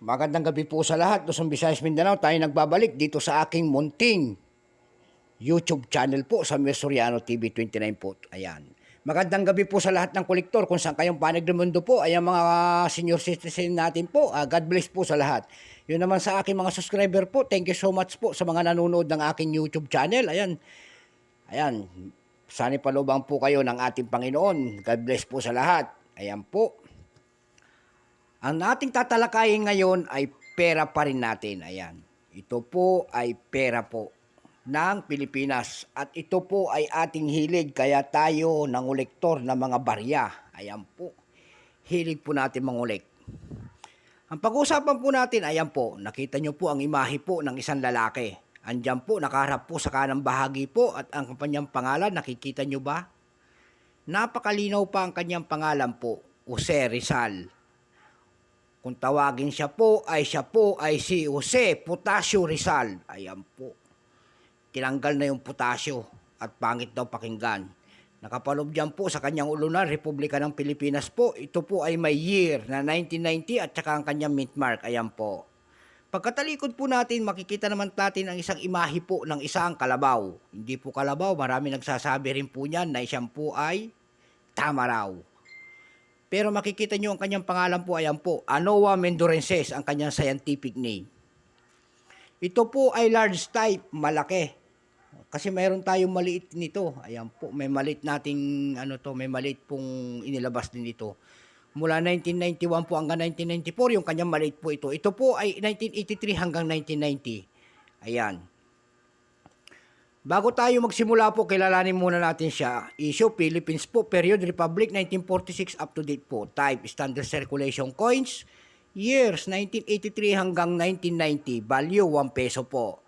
Magandang gabi po sa lahat. Luzon, Visayas, Mindanao. Tayo nagbabalik dito sa aking munting YouTube channel po sa Mesoriano TV 29 po. Ayan. Magandang gabi po sa lahat ng kolektor kung saan kayong panig ng mundo po. Ayan mga senior citizen natin po. Ah, God bless po sa lahat. Yun naman sa aking mga subscriber po. Thank you so much po sa mga nanonood ng aking YouTube channel. Ayan. Ayan. Sana palubang po kayo ng ating Panginoon. God bless po sa lahat. Ayan po. Ang ating tatalakayin ngayon ay pera pa rin natin. Ayan. Ito po ay pera po ng Pilipinas. At ito po ay ating hilig kaya tayo nangolektor ng mga barya. Ayan po. Hilig po natin mangulik. Ang pag-uusapan po natin, ayan po, nakita nyo po ang imahe po ng isang lalaki. Andyan po, nakaharap po sa kanang bahagi po at ang kanyang pangalan, nakikita nyo ba? Napakalinaw pa ang kanyang pangalan po, Jose Rizal. Kung tawagin siya po ay siya po ay si Jose Potasio Rizal. Ayan po. Tinanggal na yung potasyo at pangit daw pakinggan. Nakapalob dyan po sa kanyang ulunan, Republika ng Pilipinas po. Ito po ay may year na 1990 at saka ang kanyang mint mark. Ayan po. Pagkatalikod po natin, makikita naman natin ang isang imahe po ng isang kalabaw. Hindi po kalabaw, marami nagsasabi rin po niyan na siyang po ay tama raw. Pero makikita nyo ang kanyang pangalan po, ayan po, Anoa mendorenses ang kanyang scientific name. Ito po ay large type, malaki. Kasi mayroon tayong maliit nito. Ayan po, may maliit nating ano to, may maliit pong inilabas din dito. Mula 1991 po hanggang 1994, yung kanyang maliit po ito. Ito po ay 1983 hanggang 1990. Ayan. Bago tayo magsimula po, kilalanin muna natin siya. Issue, Philippines po, period, Republic, 1946, up to date po. Type, standard circulation coins. Years, 1983 hanggang 1990. Value, 1 peso po.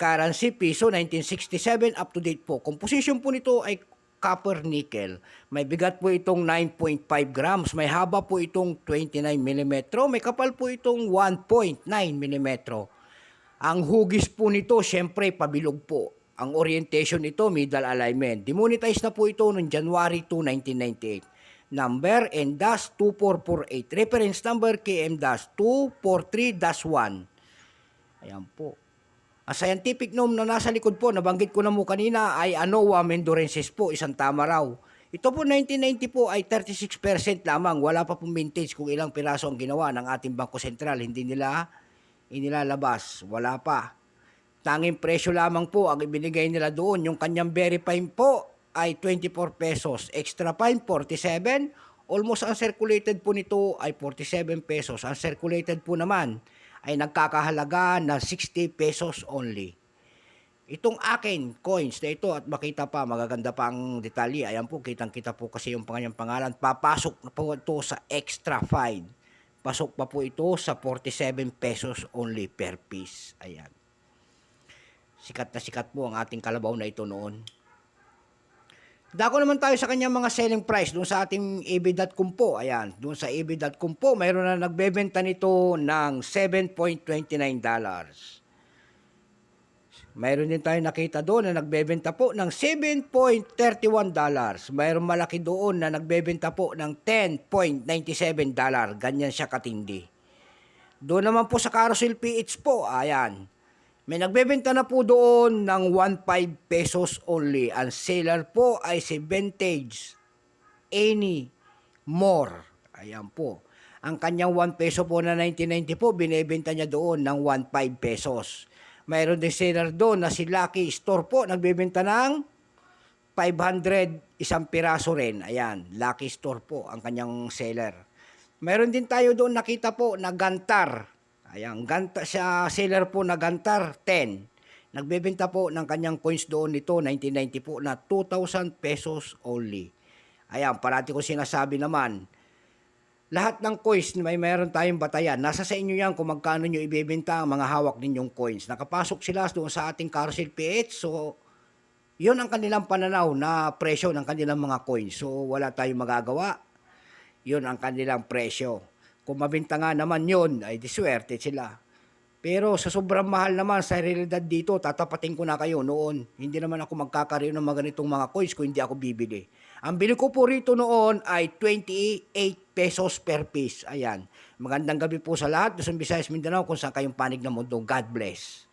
Currency, piso, 1967, up to date po. Composition po nito ay copper nickel. May bigat po itong 9.5 grams. May haba po itong 29 mm. May kapal po itong 1.9 mm. Ang hugis po nito, syempre, pabilog po. Ang orientation nito, middle alignment. Demonetize na po ito noong January 2, 1998. Number N-2448. Reference number KM-243-1. Ayan po. Ang scientific name na nasa likod po, nabanggit ko na mo kanina, ay Anoa mendorensis po, isang tama raw. Ito po 1990 po ay 36% lamang. Wala pa pong vintage kung ilang piraso ang ginawa ng ating Bangko Sentral. Hindi nila inilalabas. Wala pa. Tanging presyo lamang po ang ibinigay nila doon. Yung kanyang very fine po ay 24 pesos. Extra fine, 47. Almost ang circulated po nito ay 47 pesos. Ang circulated po naman ay nagkakahalaga na 60 pesos only. Itong akin, coins na ito at makita pa, magaganda pa ang detalye. Ayan po, kitang-kita po kasi yung kanyang pangalan. Papasok na po ito sa extra fine. Pasok pa po ito sa 47 pesos only per piece. Ayan. Sikat na sikat po ang ating kalabaw na ito noon. Dako naman tayo sa kanyang mga selling price doon sa ating eb.com po. Ayan, doon sa eb.com po, mayroon na nagbebenta nito ng 7.29 dollars. Mayroon din tayo nakita doon na nagbebenta po ng 7.31 dollars. Mayroon malaki doon na nagbebenta po ng 10.97 dollar. Ganyan siya katindi. Doon naman po sa Carousel PH po, ayan. May nagbebenta na po doon ng 1.5 pesos only. Ang seller po ay si Vintage Any More. Ayan po. Ang kanyang 1 peso po na 1990 po, binebenta niya doon ng 1.5 pesos. Mayroon din seller doon na si Lucky Store po, nagbebenta ng 500 isang piraso rin. Ayan, Lucky Store po ang kanyang seller. Mayroon din tayo doon nakita po na Gantar. Ayan, Gantar, siya seller po na Gantar 10. Nagbebenta po ng kanyang coins doon nito, 1990 po, na 2,000 pesos only. Ayan, parati ko sinasabi naman, lahat ng coins may meron tayong batayan. Nasa sa inyo yan kung magkano nyo ibebenta ang mga hawak ninyong coins. Nakapasok sila doon sa ating carousel PH. So, yun ang kanilang pananaw na presyo ng kanilang mga coins. So, wala tayong magagawa. Yun ang kanilang presyo. Kung mabenta nga naman yun, ay diswerte sila. Pero sa sobrang mahal naman sa realidad dito, tatapatin ko na kayo noon. Hindi naman ako magkakaroon ng mga ganitong mga coins kung hindi ako bibili. Ang bili ko po rito noon ay 28 pesos per piece. Ayan. Magandang gabi po sa lahat. Luzon, Visayas, Mindanao kung saan kayong panig ng mundo. God bless.